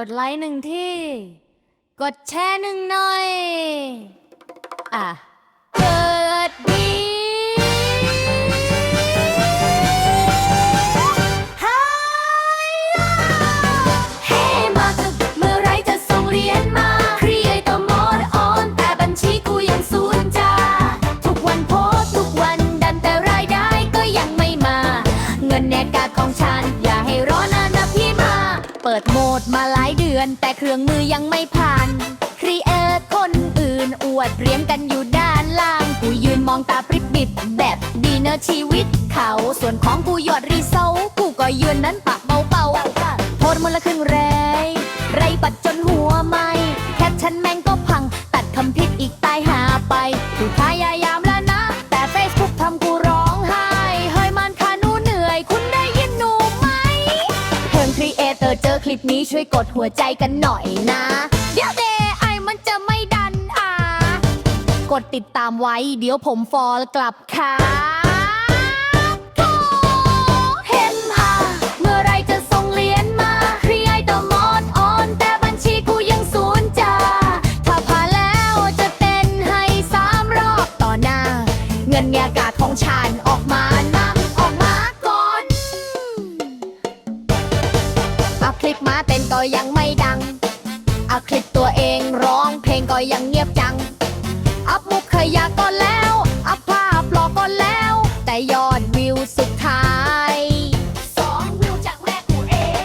กดไลค์หนึ่งที่ กดแชร์หนึ่งหน่อย อะ เกิดดี ปิดโหมดมาหลายเดือน แต่เครื่องมือยังไม่ผ่านครีเอทคนอื่น อวดเรียงกันอยู่ด้านล่าง กูยืนมองตาปริบบิด แบบดีเนอร์ชีวิตเขา ส่วนของกูยอดรีเซลกูก็ยืนนั้นปากเบาๆโพสต์มันลครึ่งแรงไรปัดจนหัวไหม ลิปนี้ช่วยกดหัวใจกันหน่อยนะ เดี๋ยวเดไอมันจะไม่ดันอะ กดติดตามไว้ เดี๋ยวผมฟอลกลับค่ะเห็นอะเมื่อไรจะส่งเหรียญมาครีไอตัวมอดออนแต่บัญชีกูยังศูนย์จ้าถ้าผ่าแล้วจะเต้นให้สามรอบต่อหน้าเงินเงียกาศของฉันออกมา อัพคลิปมาเต้นก็ยังไม่ดัง อัพคลิปตัวเองร้องเพลงก็ยังเงียบจัง อัพมุกขยะก็แล้ว อัพภาพหลอกก็แล้ว แต่ยอดวิวสุดท้ายสองวิวจากแม่กูเอง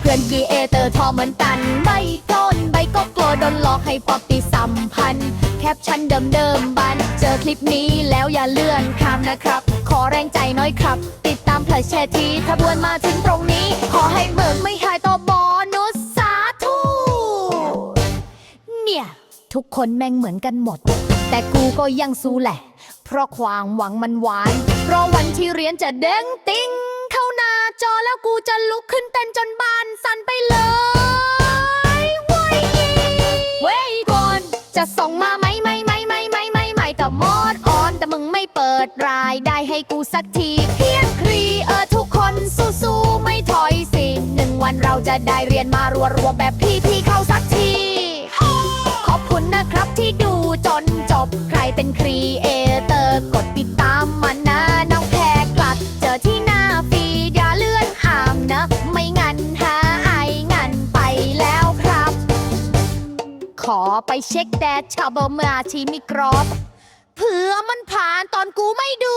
เพื่อนกีเอเตอร์ทอเหมือนกันใบต้นใบก็กลัวโดนหลอกให้ปอบติสัมพันธ์ แคปชั่นเดิมๆบัน เจอคลิปนี้แล้วอย่าเลื่อนข้ามนะครับ ขอแรงใจน้อยครับ ติดตามเพลย์แชร์ทีถ้าบวนมาถึงตรงนี้ ขอให้เบิกไม่หายต่อบอนุสสาธุเนี่ย ทุกคนแม่งเหมือนกันหมด แต่กูก็ยังสู้แหละ เพราะความหวังมันหวาน เพราะวันที่เรียนจะเด้งติ้งเข้าหน้าจอแล้วกูจะลุกขึ้นเต้นจนบานสั่นไปเลยเว้ยเว้ยก่อนจะส่งมา สักทีเพียนครีเออทุกคนสู้ๆไม่ถอยสิหนึ่งวันเราจะได้เรียนมารัวๆแบบพี่พี่ๆเข้าสักที ขอบคุณนะครับที่ดูจนจบใครเป็นครีเอเตอร์กดติดตามมันนะน้องแพรกลัดเจอที่หน้าฟีดอย่าเลื่อนห่ามนะ ไม่งั้นหาไองันไปแล้วครับ ขอไปเช็คแดดชาวเบอร์มาทีมิกรอบเผื่อมันผ่านตอนกูไม่ดู